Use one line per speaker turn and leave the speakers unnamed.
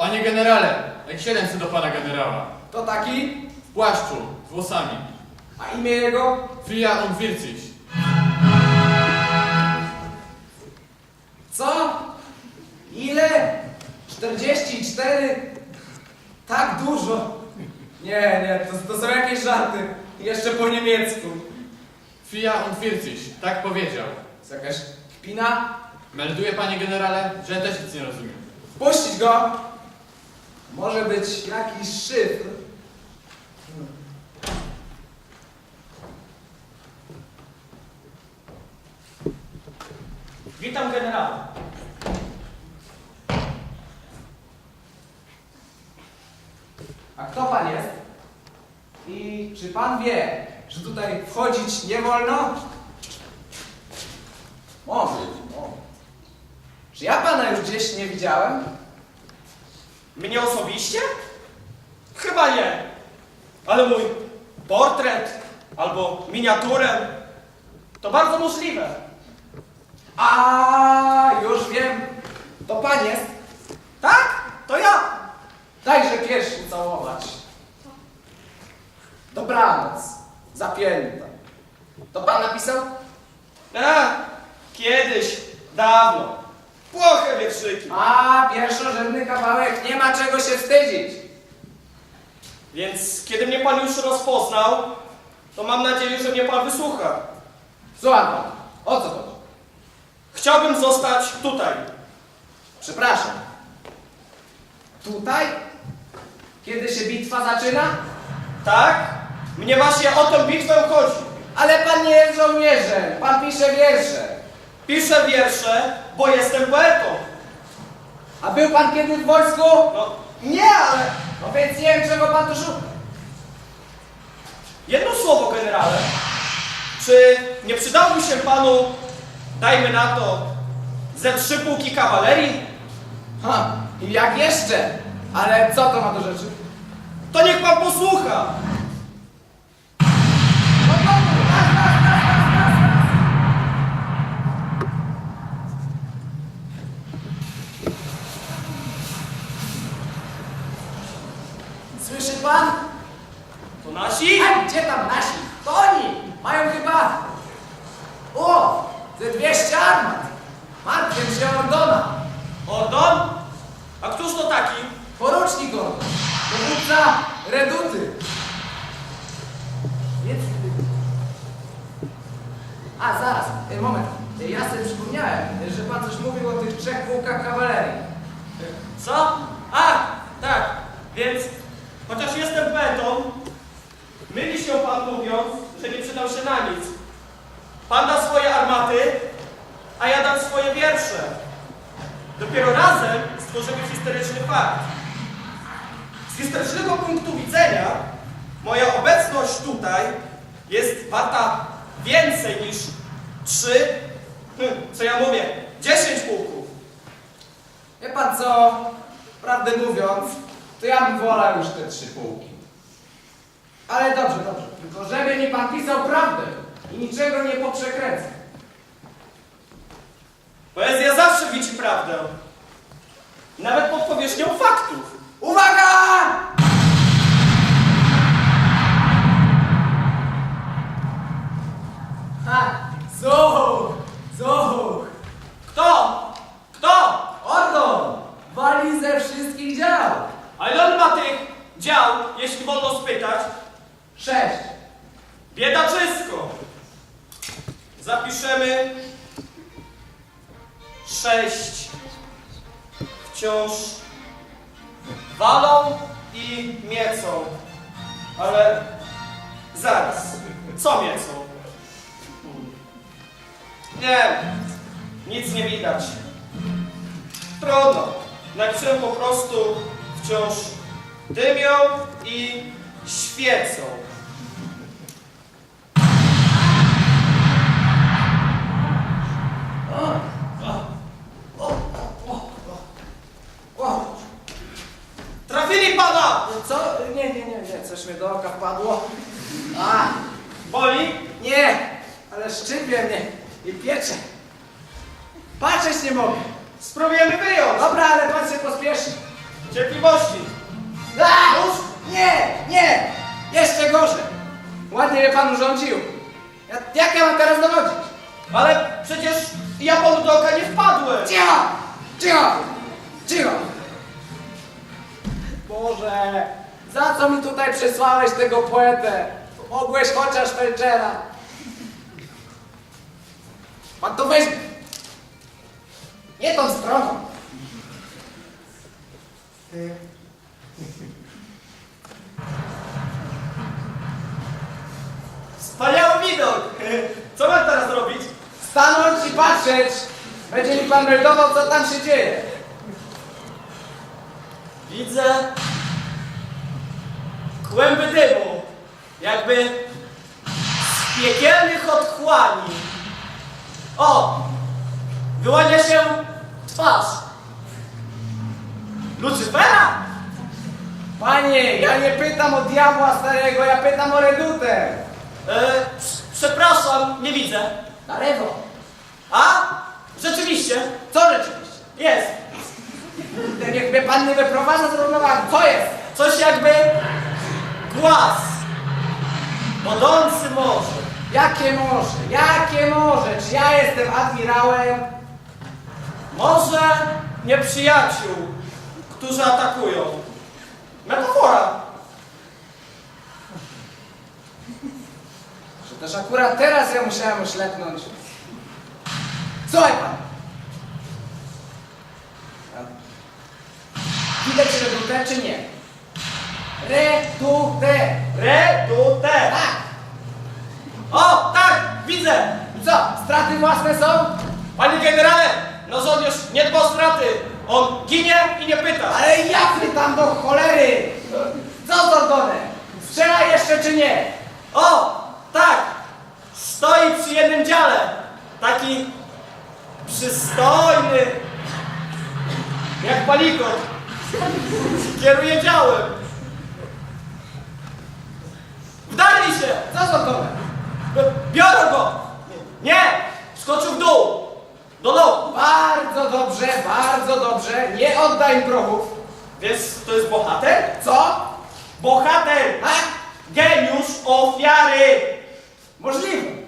Panie generale, jak 700 do pana generała.
To taki?
W płaszczu, z włosami.
A imię jego?
Fia und Wirciś.
Co? Ile? 44? Tak dużo. Nie, nie, to, to są jakieś żarty. Jeszcze po niemiecku.
Fia und Wirciś, tak powiedział.
To jakaś kpina?
Melduje panie generale, że też nic nie rozumiem.
Puścić go! Może być jakiś szyfr.
Witam generała.
A kto pan jest? I czy pan wie, że tutaj wchodzić nie wolno? Może. Czy ja pana już gdzieś nie widziałem?
Mnie osobiście? Chyba nie. Ale mój portret albo miniaturę to bardzo możliwe.
A już wiem. To pan jest.
Tak? To ja.
Dajże pierwszy całować. Dobranoc. Zapięta. To pan napisał?
A, kiedyś, dawno. Płoche wierszyki.
A, pierwszorzędny kawałek. Nie ma czego się wstydzić.
Więc kiedy mnie pan już rozpoznał, to mam nadzieję, że mnie pan wysłucha.
Słucham pan. O co chodzi?
Chciałbym zostać tutaj.
Przepraszam. Tutaj? Kiedy się bitwa zaczyna?
Tak? Mnie właśnie o tę bitwę chodzi.
Ale pan nie jest żołnierzem. Pan pisze wiersze.
Piszę wiersze, bo jestem poetą.
A był pan kiedy w wojsku?
No, nie, ale
No więc nie wiem, czego pan tu szuka.
jedno słowo, generale. Czy nie przydałby się panu, dajmy na to, ze trzy pułki kawalerii?
Ha, jak jeszcze? Ale co to ma do rzeczy?
To niech pan posłucha.
Się Ordona!
Ordon? A któż to taki?
Porucznik Ordon! Dowódca Reduty! Więc... A, zaraz, e, moment. Ja sobie przypomniałem, że pan coś mówił o tych trzech pułkach kawalerii.
Co? A, tak. Więc, chociaż jestem poetą, myli się pan mówiąc, że nie przydał się na nic. Pan da swoje armaty, a ja dam swoje wiersze. Dopiero razem stworzymy historyczny fakt. Z historycznego punktu widzenia moja obecność tutaj jest warta więcej niż trzy, hm, co ja mówię, dziesięć pułków.
Wie pan co? Prawdę mówiąc, to ja bym wolał już te trzy pułki. Ale dobrze, dobrze. Tylko żeby mi pan pisał prawdę i niczego nie poprzekręcał.
Poezja zawsze widzi prawdę. Nawet pod powierzchnią faktów.
Uwaga! Ha! Zuch! Zuch!
Kto? Kto?
Ordon! Wali ze wszystkich dział!
A ile on ma tych dział, jeśli wolno spytać?
Sześć.
Biedaczysko. Zapiszemy sześć. Wciąż walą i miecą. Ale zaraz. Co miecą? Nie, nic nie widać. Trudno. Napiszę po prostu wciąż dymią i świecą.
O,
Trafili pana!
co? Nie, nie, nie, nie, coś mnie do oka wpadło. A,
Boli?
nie, ale szczypie mnie i piecze. Patrzeć nie mogę.
Spróbujemy wyjąć.
Dobra, ale pan się pospieszy.
Cierpliwości.
A! Nie, nie! Jeszcze gorzej. Ładnie mnie pan urządził. Ja, jak ja mam teraz dowodzić?
Ale przecież ja panu do oka nie wpadłem.
Cicho! Cicho! Cicho! Boże, za co mi tutaj przysłałeś tego poetę? Mogłeś chociaż Felczera. Pan to weźmie. Nie tą stroną.
Wspaniały widok. Co mam teraz robić?
Stanąć i patrzeć. Będzie mi pan meldował, co tam się dzieje.
Widzę kłęby dymu, jakby z piekielnych otchłani. O! Wyłania się twarz. Lucyfera?
Panie, ja nie pytam o diabła starego, ja pytam o redutę.
E, prz- przepraszam, nie widzę.
Na lewo.
A? Rzeczywiście,
Co rzeczywiście?
jest.
Tak jak mnie pan nie wyprowadza z równowagi. Co jest?
Coś jakby głaz. Bodący morze.
Jakie morze? Jakie morze? Czy ja jestem admirałem?
Morze nieprzyjaciół, którzy atakują. Metafora.
Że też akurat teraz ja musiałem oślepnąć. Słuchaj pan. Widać redutę czy nie? Redutę.
Redute.
Tak.
O, tak, widzę.
I co? Straty własne są?
Panie generale, no żołnierz nie dba o straty. On ginie i nie pyta.
Ale jak tam do cholery? Co z Ordonem? Strzela jeszcze czy nie?
O, tak, stoi przy jednym dziale. Taki przystojny, jak palikot. Kieruje działem. Wdarli się.
Co z Ordonem?
B- Biorą go! Nie! Skoczył w dół! Do lotu!
Bardzo dobrze, bardzo dobrze. Nie oddaj prochów.
Więc to jest bohater?
Co?
Bohater!
A?
Geniusz ofiary!
Możliwe.